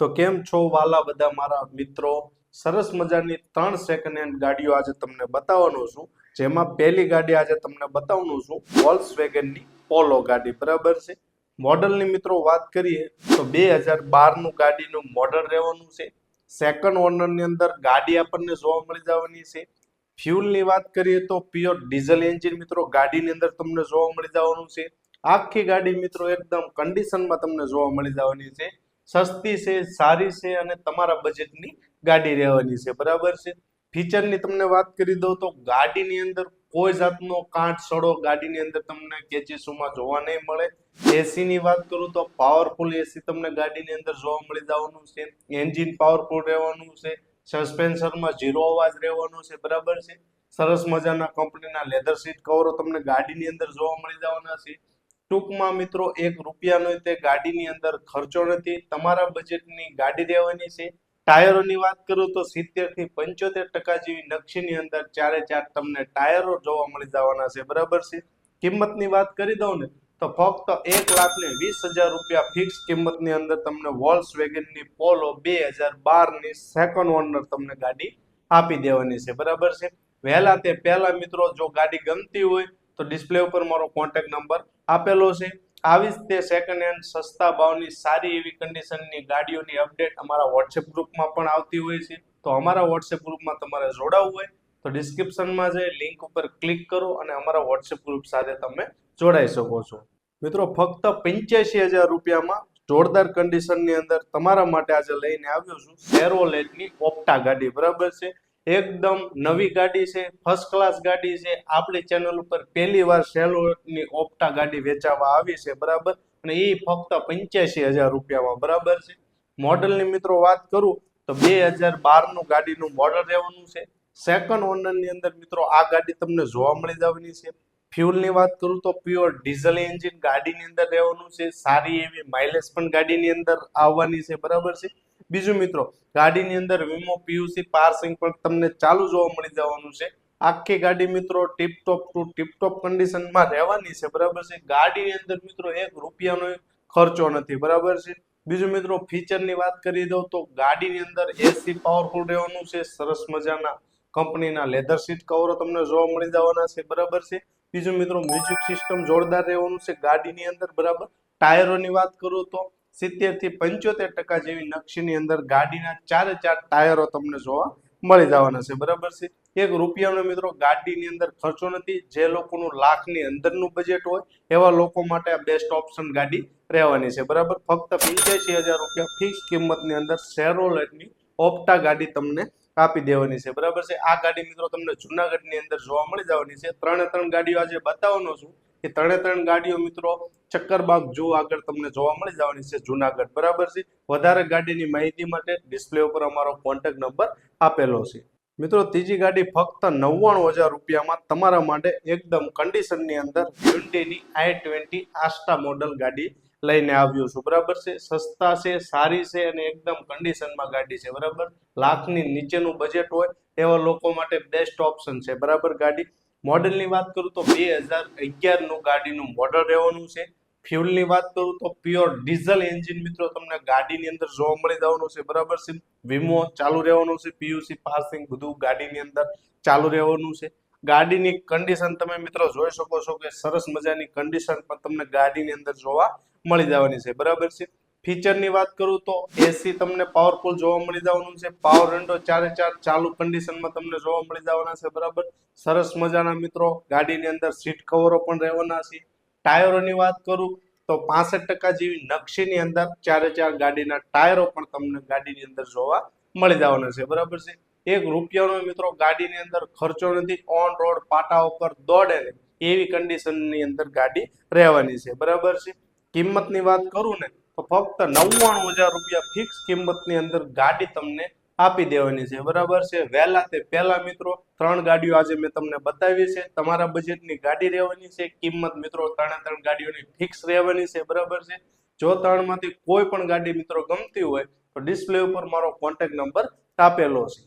તો કેમ છો વાલા બધા મારા મિત્રો? સરસ મજાની ત્રણ સેકન્ડ હેન્ડ ગાડીઓ આજે તમને બતાવવાનો છું. જેમાં પહેલી ગાડી આજે તમને બતાવવાનું છું વોલ્સ વેગનની પોલો ગાડી. બરાબર છે? મોડલની મિત્રો વાત કરીએ તો બે હજાર બારનું ગાડીનું મોડલ રહેવાનું છે. સેકન્ડ ઓનરની અંદર ગાડી આપણને જોવા મળી જવાની છે. ફ્યુલની વાત કરીએ તો પ્યોર ડીઝલ એન્જિન મિત્રો ગાડીની અંદર તમને જોવા મળી જવાનું છે. આખી ગાડી મિત્રો એકદમ કન્ડિશનમાં તમને જોવા મળી જવાની છે. સસ્તી છે, સારી છે અને તમારા બજેટની ગાડી રહેવાની છે. બરાબર છે? ફીચરની તમને વાત કરી દઉં તો ગાડીની અંદર કોઈ જાતનો કાંટ સડો ગાડીની અંદર તમને કેચીસોમાં જોવા નહીં મળે. એસીની વાત કરું તો પાવરફુલ એસી તમને ગાડીની અંદર જોવા મળી જવાનું છે. એન્જિન પાવરફુલ રહેવાનું છે. સસ્પેન્શનમાં ઝીરો અવાજ રહેવાનો છે. બરાબર છે? સરસ મજાના કંપનીના લેધર સીટ કવરો તમને ગાડીની અંદર જોવા મળી જવાના છે. ટૂંકમાં મિત્રો એક રૂપિયાનો તે ગાડીની અંદર ખર્ચો નથી. તમારા બજેટની ગાડી રહેવાની છે. ટાયરોની વાત કરું તો સિત્તેરથી પંચોતેર ટકા જેવી નકશીની અંદર ચારે ચાર તમને ટાયરો જોવા મળી જવાના છે. બરાબર છે? કિંમતની વાત કરી દઉં ને, તો ફક્ત એક લાખ ને વીસ હજાર રૂપિયા ફિક્સ કિંમતની અંદર તમને વોલ્સ વેગનની પોલો બે હજાર બારની સેકન્ડ ઓનર તમને ગાડી આપી દેવાની છે. બરાબર છે? વહેલા તે પહેલા મિત્રો જો ગાડી ગમતી હોય તો ડિસ્પ્લે ઉપર મારો કોન્ટેક્ટ નંબર આપેલો છે. આવી જ તે સેકન્ડ હેન્ડ સસ્તા ભાવની, સારી એવી કન્ડિશનની ગાડીઓની અપડેટ અમારા વોટ્સએપ ગ્રુપમાં પણ આવતી હોય છે. તો અમારા વોટ્સએપ ગ્રુપમાં તમારે જોડાવવું હોય તો ડિસ્ક્રિપ્શનમાં જે લિંક ઉપર ક્લિક કરો અને અમારા વોટ્સએપ ગ્રુપ સાથે તમે જોડાઈ શકો છો. મિત્રો, ફક્ત પંચ્યાસી હજાર રૂપિયામાં જોરદાર કન્ડિશનની અંદર તમારા માટે આજે લઈને આવ્યો છું. સેરોલેટની ઓપ્ટા ગાડી, બરાબર છે? એકદમ નવી ગાડી છે ફર્સ્ટ ક્લાસ ગાડી છે. આપણી ચેનલ ઉપર પહેલી વાર સેલોની ઓપ્ટા ગાડી વેચાવા આવી છે, બરાબર? અને એ ફક્ત પંચ્યાસી હજાર રૂપિયામાં, બરાબર છે? મોડલની મિત્રો વાત કરું તો બે હજાર બારનું ગાડીનું મોડલ રહેવાનું છે. સેકન્ડ ઓનરની અંદર મિત્રો આ ગાડી તમને જોવા મળી જવાની છે. ફ્યુલની વાત કરું તો પ્યોર ડીઝલ એન્જિન ગાડીની અંદર રહેવાનું છે. સારી એવી માઇલેજ પણ ગાડીની અંદર આવવાની છે. બરાબર છે? બીજું મિત્રો, ગાડીની અંદર વીમો, પીયુસી પાર્સિંગ પણ તમને ચાલુ જોવા મળી જવાનું છે. આખી ગાડી મિત્રો ટીપટોપ ટુ ટીપટોપ કન્ડિશનમાં રહેવાની છે. બરાબર છે? ગાડીની અંદર મિત્રો એક રૂપિયાનો ખર્ચો નથી. બરાબર છે? બીજું મિત્રો ફીચરની વાત કરી દઉં તો ગાડીની અંદર એસી પાવરફુલ રહેવાનું છે. સરસ મજાના કંપનીના લેધર સીટ કવરો તમને જોવા મળી જવાના છે. બરાબર છે? બીજું મિત્રો મ્યુઝિક સિસ્ટમ જોરદાર રહેવાનું છે. ગાડીની અંદર બરાબર ટાયરોની વાત કરું તો સિત્તેરથી પંચોતેર ટકા જેવી નકશીની અંદર ગાડીના ચારે ચાર ટાયરો તમને જોવા મળી જવાના છે. બરાબર છે? એક રૂપિયાનો મિત્રો, ગાડીની અંદર ખર્ચો નથી. જે લોકોનું લાખની અંદરનું બજેટ હોય, એવા લોકો માટે આ બેસ્ટ ઓપ્શન ગાડી રહેવાની છે. બરાબર? ફક્ત પંચ્યાસી હજાર રૂપિયા ફિક્સ કિંમતની અંદર સેરોલેટની ઓપ્ટા ગાડી તમને આપી દેવાની છે. બરાબર છે? આ ગાડી મિત્રો તમને જુનાગઢની અંદર જોવા મળી જવાની છે. ત્રણે ત્રણ ગાડીઓ આજે બતાવવાનો છું કે ત્રણે ત્રણ ગાડીઓ મિત્રો ચક્કરબાગ જો આગળ તમને જોવા મળી જવાની છે જુનાગઢ. બરાબર છે? વધારે ગાડીની માહિતી માટે ડિસ્પ્લે ઉપર અમારો કોન્ટેક્ટ નંબર આપેલો છે. મિત્રો, ત્રીજી ગાડી ફક્ત નવ્વાણું હજાર રૂપિયામાં તમારા માટે એકદમ કન્ડિશનની અંદર હ્યુન્ડેની આઈ ટ્વેન્ટી આસ્ટા મોડલ ગાડી લઈને આવ્યો છું. બરાબર છે? સસ્તા છે, સારી છે અને એકદમ કન્ડિશનમાં ગાડી છે. બરાબર? લાખની નીચેનું બજેટ હોય એવા લોકો માટે બેસ્ટ ઓપ્શન છે. બરાબર ગાડી? મોડલની વાત કરું તો બે હજાર અગિયારનું ગાડીનું મોડલ રહેવાનું છે. ફ્યુલની વાત કરું તો પ્યોર ડીઝલ એન્જિન મિત્રો તમને ગાડીની અંદર જોવા મળી જવાનું છે. બરાબર છે? વીમો ચાલુ રહેવાનું છે. પીયુસી પાસિંગ બધું ગાડીની અંદર ચાલુ રહેવાનું છે. ગાડીની કન્ડિશન તમે મિત્રો જોઈ શકો છો કે સરસ મજાની કન્ડિશન પણ તમને ગાડીની અંદર જોવા મળી જવાની છે. બરાબર છે? ફીચરની વાત કરું તો એસી તમને પાવરફુલ જોવા મળી જવાનું છે. પાવર વિન્ડો ચારે ચાર ચાલુ કન્ડિશનમાં તમને જોવા મળી જવાના છે. બરાબર? સરસ મજાના મિત્રો, ગાડીની અંદર સીટ કવરો પણ રહેવાના છે. ટાયરોની વાત કરું તો પાસઠ ટકા જેવી નકશીની અંદર ચારે ચાર ગાડીના ટાયરો પણ તમને ગાડીની અંદર જોવા મળી જવાના છે. બરાબર છે? એક રૂપિયાનો મિત્રો ગાડીની અંદર ખર્ચો નથી. ઓન રોડ પાટા ઉપર દોડે એવી કન્ડિશનની અંદર ગાડી રહેવાની છે. બરાબર છે? કિંમતની વાત કરું ને, તો ફક્ત નવ્વાણું હજાર રૂપિયા ફિક્સ કિંમતની અંદર ગાડી તમને આપી દેવાની છે. બરાબર છે? વહેલા તે પહેલા મિત્રો, ત્રણ ગાડીઓ આજે મેં તમને બતાવી છે. તમારા બજેટની ગાડી રહેવાની છે. કિંમત મિત્રો ત્રણે ત્રણ ગાડીઓની ફિક્સ રહેવાની છે. બરાબર છે? જો ત્રણમાંથી કોઈ પણ ગાડી મિત્રો ગમતી હોય, તો ડિસ્પ્લે ઉપર મારો કોન્ટેક્ટ નંબર આપેલો છે.